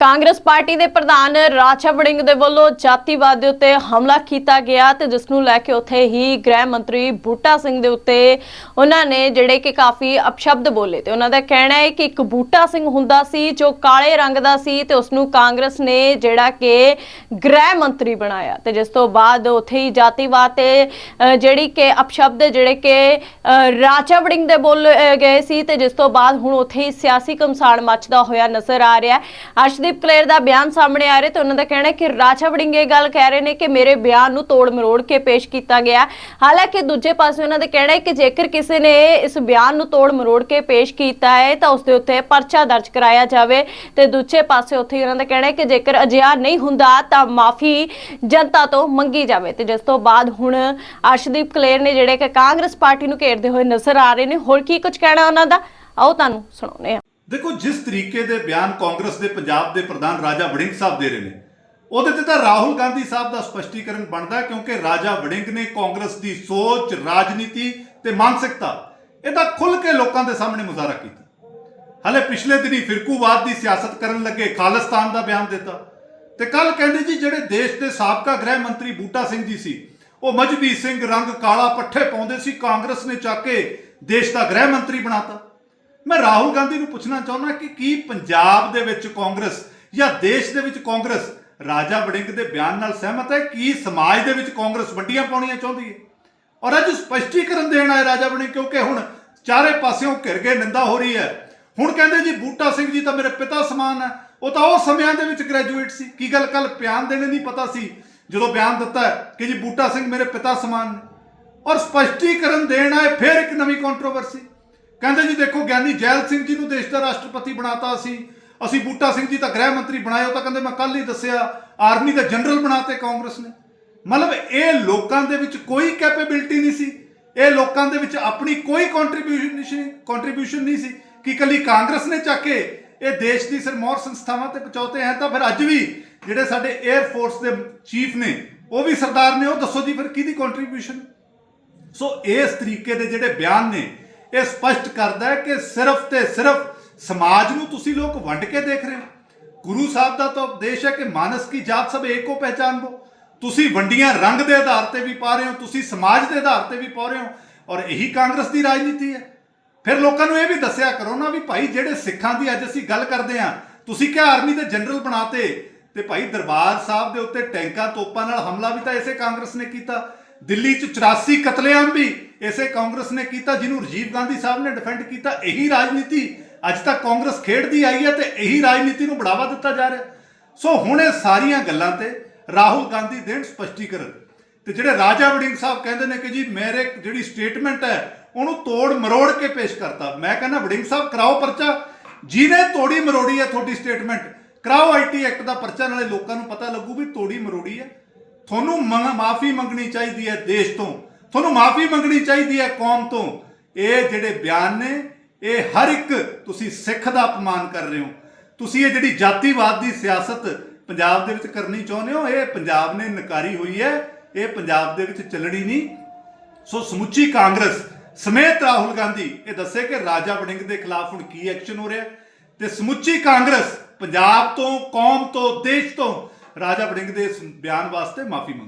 Congress party ਦੇ ਪ੍ਰਧਾਨ ਰਾਜਾ ਵੜਿੰਗ ਦੇ ਵੱਲੋਂ ਜਾਤੀਵਾਦ ਦੇ ਉੱਤੇ ਹਮਲਾ ਕੀਤਾ ਗਿਆ ਤੇ ਜਿਸ ਨੂੰ ਲੈ ਕੇ ਉੱਥੇ ਹੀ ਗ੍ਰਹਿ ਮੰਤਰੀ ਬੂਟਾ ਸਿੰਘ ਦੇ ਉੱਤੇ ਉਹਨਾਂ ਨੇ ਜਿਹੜੇ ਕਿ ਕਾਫੀ ਅਪਸ਼ਬਦ ਬੋਲੇ ਤੇ ਉਹਨਾਂ ਦਾ ਕਹਿਣਾ ਹੈ ਕਿ ਇੱਕ ਬੂਟਾ ਸਿੰਘ ਹੁੰਦਾ ਸੀ ਜੋ ਕਾਲੇ ਰੰਗ ਦਾ ਸੀ ਤੇ ਉਸ ਨੂੰ ਕਾਂਗਰਸ ਨੇ ਜਿਹੜਾ ਕਿ ਗ੍ਰਹਿ ਮੰਤਰੀ ਬਣਾਇਆ ਤੇ ਜਿਸ ਤੋਂ ਬਾਅਦ ਉੱਥੇ ਹੀ ਜਾਤੀਵਾਦ ਤੇ ਜਿਹੜੀ ਕਿ ਅਪਸ਼ਬਦ ਜਿਹੜੇ ਕਿ ਰਾਜਾ ਵੜਿੰਗ ਦੇ ਬੋਲ ਗਏ ਸੀ ਤੇ ਜਿਸ ਤੋਂ ਬਾਅਦ ਹੁਣ ਉੱਥੇ ਹੀ ਸਿਆਸੀ ਕਮਸਾਨ ਮੱਚਦਾ ਹੋਇਆ ਨਜ਼ਰ ਆ ਰਿਹਾ ਹੈ। ਅਰਸ਼ਦੀਪ ਕਲੇਰ ਦਾ ਬਿਆਨ ਸਾਹਮਣੇ ਆ ਰਿਹਾ ਤੇ ਉਹਨਾਂ ਦਾ ਕਹਿਣਾ ਹੈ ਕਿ ਰਾਜਾ ਵੜਿੰਗ ਇਹ ਗੱਲ ਕਹਿ ਰਹੇ ਨੇ ਕਿ ਮੇਰੇ ਬਿਆਨ ਨੂੰ ਤੋੜ ਮਰੋੜ ਕੇ ਪੇਸ਼ ਕੀਤਾ ਗਿਆ। ਹਾਲਾਂਕਿ ਦੂਜੇ ਪਾਸੇ ਉਹਨਾਂ ਦਾ ਕਹਿਣਾ ਹੈ ਕਿ ਜੇਕਰ ਕਿਸੇ ਨੇ ਇਸ ਬਿਆਨ ਨੂੰ ਤੋੜ ਮਰੋੜ ਕੇ ਪੇਸ਼ ਕੀਤਾ ਹੈ ਤਾਂ ਉਸ ਦੇ ਉੱਤੇ ਪਰਚਾ ਦਰਜ ਕਰਾਇਆ ਜਾਵੇ ਤੇ ਦੂਜੇ ਪਾਸੇ ਉੱਥੇ ਉਹਨਾਂ ਦਾ ਕਹਿਣਾ ਹੈ ਕਿ ਜੇਕਰ ਅਜਿਹਾ ਨਹੀਂ ਹੁੰਦਾ ਤਾਂ ਮਾਫੀ ਜਨਤਾ ਤੋਂ ਮੰਗੀ ਜਾਵੇ। ਤੇ ਜਿਸ ਤੋਂ ਬਾਅਦ ਹੁਣ ਅਰਸ਼ਦੀਪ ਕਲੇਰ ਨੇ ਜਿਹੜੇ ਕਿ ਕਾਂਗਰਸ ਪਾਰਟੀ ਨੂੰ ਘੇਰਦੇ ਹੋਏ ਨਜ਼ਰ ਆ ਰਹੇ ਨੇ, ਹੋਰ ਕੀ ਕੁਝ ਕਹਿਣਾ ਉਹਨਾਂ ਦਾ? ਆਓ ਤੁਹਾਨੂੰ ਸੁਣਾਉਂਦੇ ਹਾਂ। ਦੇਖੋ, ਜਿਸ ਤਰੀਕੇ ਦੇ ਬਿਆਨ ਕਾਂਗਰਸ ਦੇ ਪੰਜਾਬ ਦੇ ਪ੍ਰਧਾਨ ਰਾਜਾ ਵੜਿੰਗ ਸਾਹਿਬ ਦੇ ਰਹੇ ਨੇ, ਉਹਦੇ ਤੇ ਤਾਂ ਰਾਹੁਲ ਗਾਂਧੀ ਸਾਹਿਬ ਦਾ ਸਪਸ਼ਟੀਕਰਨ ਬਣਦਾ, ਕਿਉਂਕਿ ਰਾਜਾ ਵੜਿੰਗ ਨੇ ਕਾਂਗਰਸ ਦੀ ਸੋਚ, ਰਾਜਨੀਤੀ ਤੇ ਮਾਨਸਿਕਤਾ, ਇਹਦਾ ਖੁੱਲ ਕੇ ਲੋਕਾਂ ਦੇ ਸਾਹਮਣੇ ਮੁਜ਼ਾਹਰਾ ਕੀਤਾ। ਹਲੇ ਪਿਛਲੇ ਦਿਨੀ ਫਿਰਕੂਵਾਦ ਦੀ ਸਿਆਸਤ ਕਰਨ ਲੱਗੇ ਖਾਲਿਸਤਾਨ ਦਾ ਬਿਆਨ ਦਿੱਤਾ। ਤੇ ਕੱਲ ਕਹਿੰਦੇ ਜੀ, ਜਿਹੜੇ ਦੇਸ਼ ਦੇ ਸਾਬਕਾ ਗ੍ਰਹਿ ਮੰਤਰੀ ਬੂਟਾ ਸਿੰਘ ਜੀ ਸੀ, ਉਹ ਮਜਬੀ ਸਿੰਘ ਰੰਗ ਕਾਲਾ ਪੱਠੇ ਪਾਉਂਦੇ ਸੀ, ਕਾਂਗਰਸ ਨੇ ਚੱਕ ਕੇ ਦੇਸ਼ ਦਾ ਗ੍ਰਹਿ ਮੰਤਰੀ ਬਣਾਤਾ। ਮੈਂ ਰਾਹੁਲ ਗਾਂਧੀ ਨੂੰ ਪੁੱਛਣਾ ਚਾਹੁੰਦਾ ਕਿ ਕੀ ਪੰਜਾਬ ਦੇ ਵਿੱਚ ਕਾਂਗਰਸ ਜਾਂ ਦੇਸ਼ ਦੇ ਵਿੱਚ ਕਾਂਗਰਸ ਰਾਜਾ ਵੜਿੰਗ ਦੇ ਬਿਆਨ ਨਾਲ ਸਹਿਮਤ ਹੈ? ਕੀ ਸਮਾਜ ਦੇ ਵਿੱਚ ਕਾਂਗਰਸ ਵੰਡੀਆਂ ਪਾਉਣੀਆਂ ਚਾਹੁੰਦੀ ਹੈ? ਔਰ ਅੱਜ ਸਪਸ਼ਟੀਕਰਨ ਦੇਣ ਆਏ ਰਾਜਾ ਵੜਿੰਗ ਕਿਉਂਕਿ ਹੁਣ ਚਾਰੇ ਪਾਸਿਓਂ ਘਿਰ ਕੇ ਨਿੰਦਾ ਹੋ ਰਹੀ ਹੈ। ਹੁਣ ਕਹਿੰਦੇ ਜੀ ਬੂਟਾ ਸਿੰਘ ਜੀ ਤਾਂ ਮੇਰੇ ਪਿਤਾ ਸਮਾਨ ਹੈ। ਉਹ ਤਾਂ ਉਹ ਸਮਿਆਂ ਦੇ ਵਿੱਚ ਗ੍ਰੈਜੂਏਟ ਸੀ। ਕੀ ਗੱਲ ਕੱਲ ਬਿਆਨ ਦੇਣੇ ਨਹੀਂ ਪਤਾ ਸੀ? ਜਦੋਂ ਬਿਆਨ ਦਿੱਤਾ ਕਿ ਜੀ ਬੂਟਾ ਸਿੰਘ ਮੇਰੇ ਪਿਤਾ ਸਮਾਨ ਨੇ ਔਰ ਸਪਸ਼ਟੀਕਰਨ ਦੇਣ ਆਏ, ਫਿਰ ਇੱਕ ਨਵੀਂ ਕੰਟਰੋਵਰਸੀ ਕਹਿੰਦੇ ਜੀ ਦੇਖੋ ਗਿਆਨੀ ਜੈਲ ਸਿੰਘ ਜੀ ਨੂੰ ਦੇਸ਼ ਦਾ ਰਾਸ਼ਟਰਪਤੀ ਬਣਾਤਾ ਅਸੀਂ ਅਸੀਂ ਬੂਟਾ ਸਿੰਘ ਜੀ ਤਾਂ ਗ੍ਰਹਿ ਮੰਤਰੀ ਬਣਾਏ, ਉਹ ਤਾਂ ਕਹਿੰਦੇ ਮੈਂ ਕੱਲ ਹੀ ਦੱਸਿਆ, ਆਰਮੀ ਦਾ ਜਨਰਲ ਬਣਾਤੇ ਕਾਂਗਰਸ ਨੇ। ਮਤਲਬ ਇਹ ਲੋਕਾਂ ਦੇ ਵਿੱਚ ਕੋਈ ਕੈਪੇਬਿਲਿਟੀ ਨਹੀਂ ਸੀ। ਇਹ ਲੋਕਾਂ ਦੇ ਵਿੱਚ ਆਪਣੀ ਕੋਈ ਕੰਟਰੀਬਿਊਸ਼ਨ ਕੰਟਰੀਬਿਊਸ਼ਨ ਨਹੀਂ ਸੀ ਕਿ ਕੱਲੀ ਕਾਂਗਰਸ ਨੇ ਚੱਕ ਕੇ ਇਹ ਦੇਸ਼ ਦੀ ਸਰਮੌਰ ਸੰਸਥਾਵਾਂ ਤੇ ਪਹੁੰਚਾਉਤੇ ਹੈ ਤਾਂ ਫਿਰ ਅੱਜ ਵੀ ਜਿਹੜੇ ਸਾਡੇ 에ਅਰ ਫੋਰਸ ਦੇ ਚੀਫ ਨੇ, ਉਹ ਵੀ ਸਰਦਾਰ ਨੇ, ਉਹ ਦੱਸੋ ਜੀ ਫਿਰ ਕਿਹਦੀ ਕੰਟਰੀਬਿਊਸ਼ਨ ਸੋ ਇਸ ਤਰੀਕੇ ਦੇ ਜਿਹੜੇ ਬਿਆਨ ਨੇ ਇਹ ਸਪਸ਼ਟ ਕਰਦਾ ਹੈ ਕਿ ਸਿਰਫ ਤੇ ਸਿਰਫ ਸਮਾਜ ਨੂੰ ਤੁਸੀਂ ਲੋਕ ਵੰਡ ਕੇ ਦੇਖ ਰਹੇ ਹੋ। ਗੁਰੂ ਸਾਹਿਬ ਦਾ ਤਾਂ ਉਪਦੇਸ਼ ਹੈ ਕਿ ਮਾਨਸ ਕੀ ਜਾਤ ਸਭ ਏਕੋ ਪਹਿਚਾਨ ਬੋ। ਤੁਸੀਂ ਵੰਡੀਆਂ ਰੰਗ ਦੇ ਆਧਾਰ ਤੇ ਵੀ ਪਾ ਰਹੇ ਹੋ, ਤੁਸੀਂ ਸਮਾਜ ਦੇ ਆਧਾਰ ਤੇ ਵੀ ਪਾ ਰਹੇ ਹੋ ਔਰ ਇਹੀ ਕਾਂਗਰਸ ਦੀ ਰਾਜਨੀਤੀ ਹੈ। ਫਿਰ ਲੋਕਾਂ ਨੂੰ ਇਹ ਵੀ ਦੱਸਿਆ ਕਰੋ ਨਾ ਵੀ ਭਾਈ ਜਿਹੜੇ ਸਿੱਖਾਂ ਦੀ ਅੱਜ ਅਸੀਂ ਗੱਲ ਕਰਦੇ ਹਾਂ, ਤੁਸੀਂ ਕਿਹਾ ਆਰਮੀ ਦੇ ਜਨਰਲ ਬਣਾਤੇ ਤੇ ਭਾਈ ਦਰਬਾਰ ਸਾਹਿਬ ਦੇ ਉੱਤੇ ਟੈਂਕਾਂ ਤੋਪਾਂ ਨਾਲ ਹਮਲਾ ਵੀ ਤਾਂ ਇਸੇ ਕਾਂਗਰਸ ਨੇ ਕੀਤਾ। ਦਿੱਲੀ 'ਚ 84 ਕਤਲੇਆਮ ਵੀ ਇਸੇ ਕਾਂਗਰਸ ਨੇ ਕੀਤਾ, ਜਿਹਨੂੰ ਰਾਜੀਵ ਗਾਂਧੀ ਸਾਹਿਬ ਨੇ ਡਿਫੈਂਡ ਕੀਤਾ, ਇਹੀ ਰਾਜਨੀਤੀ ਅੱਜ ਤੱਕ ਕਾਂਗਰਸ ਖੇਡਦੀ ਆਈ ਹੈ ਤੇ ਇਹੀ ਰਾਜਨੀਤੀ ਨੂੰ ਬੜਾਵਾ ਦਿੱਤਾ ਜਾ ਰਿਹਾ। ਸੋ ਹੁਣ ਇਹ ਸਾਰੀਆਂ ਗੱਲਾਂ ਤੇ ਰਾਹੁਲ ਗਾਂਧੀ ਦੇਣ ਸਪਸ਼ਟੀਕਰਨ ਤੇ ਜਿਹੜੇ ਰਾਜਾ ਵੜਿੰਗ ਸਾਹਿਬ ਕਹਿੰਦੇ ਨੇ ਕਿ ਜੀ ਮੇਰੇ ਜਿਹੜੀ ਸਟੇਟਮੈਂਟ ਹੈ, ਉਹਨੂੰ ਤੋੜ ਮਰੋੜ ਕੇ ਪੇਸ਼ ਕਰਤਾ। ਮੈਂ ਕਹਿੰਦਾ, ਵੜਿੰਗ ਸਾਹਿਬ, ਕਰਾਓ ਪਰਚਾ। ਜਿਹਨੇ ਤੋੜੀ ਮਰੋੜੀ ਹੈ ਤੁਹਾਡੀ ਸਟੇਟਮੈਂਟ ਕਰਾਓ ਆਈਟੀ ਐਕਟ ਦਾ ਪਰਚਾ, ਨਾਲੇ ਲੋਕਾਂ ਨੂੰ ਪਤਾ ਲੱਗੂ ਵੀ ਤੋੜੀ ਮਰੋੜੀ ਹੈ। ਤੁਹਾਨੂੰ ਮਾਫੀ ਮੰਗਣੀ ਚਾਹੀਦੀ ਹੈ ਦੇਸ਼ ਤੋਂ। ਤੁਹਾਨੂੰ ਮਾਫੀ ਮੰਗਣੀ ਚਾਹੀਦੀ ਹੈ ਕੌਮ ਤੋਂ। ਇਹ ਜਿਹੜੇ ਬਿਆਨ ਨੇ, ਇਹ ਹਰ ਇੱਕ ਤੁਸੀਂ ਸਿੱਖ ਦਾ ਅਪਮਾਨ ਕਰ ਰਹੇ ਹੋ। ਤੁਸੀਂ ਇਹ ਜਿਹੜੀ ਜਾਤੀਵਾਦ ਦੀ ਸਿਆਸਤ ਪੰਜਾਬ ਦੇ ਵਿੱਚ ਕਰਨੀ ਚਾਹੁੰਦੇ ਹੋ, ਇਹ ਪੰਜਾਬ ਨੇ ਨਕਾਰੀ ਹੋਈ ਹੈ, ਇਹ ਪੰਜਾਬ ਦੇ ਵਿੱਚ ਚੱਲਣੀ ਨਹੀਂ। ਸੋ ਸਮੁੱਚੀ ਕਾਂਗਰਸ ਸਮੇਤ ਰਾਹੁਲ ਗਾਂਧੀ, ਇਹ ਦੱਸੇ ਕਿ ਰਾਜਾ ਵੜਿੰਗ ਦੇ ਖਿਲਾਫ ਹੁਣ ਕੀ ਐਕਸ਼ਨ ਹੋ ਰਿਹਾ ਤੇ ਸਮੁੱਚੀ ਕਾਂਗਰਸ ਪੰਜਾਬ ਤੋਂ, ਕੌਮ ਤੋਂ, ਦੇਸ਼ ਤੋਂ ਰਾਜਾ ਵੜਿੰਗ ਦੇ ਇਸ ਬਿਆਨ ਵਾਸਤੇ ਮਾਫੀ ਮੰਗ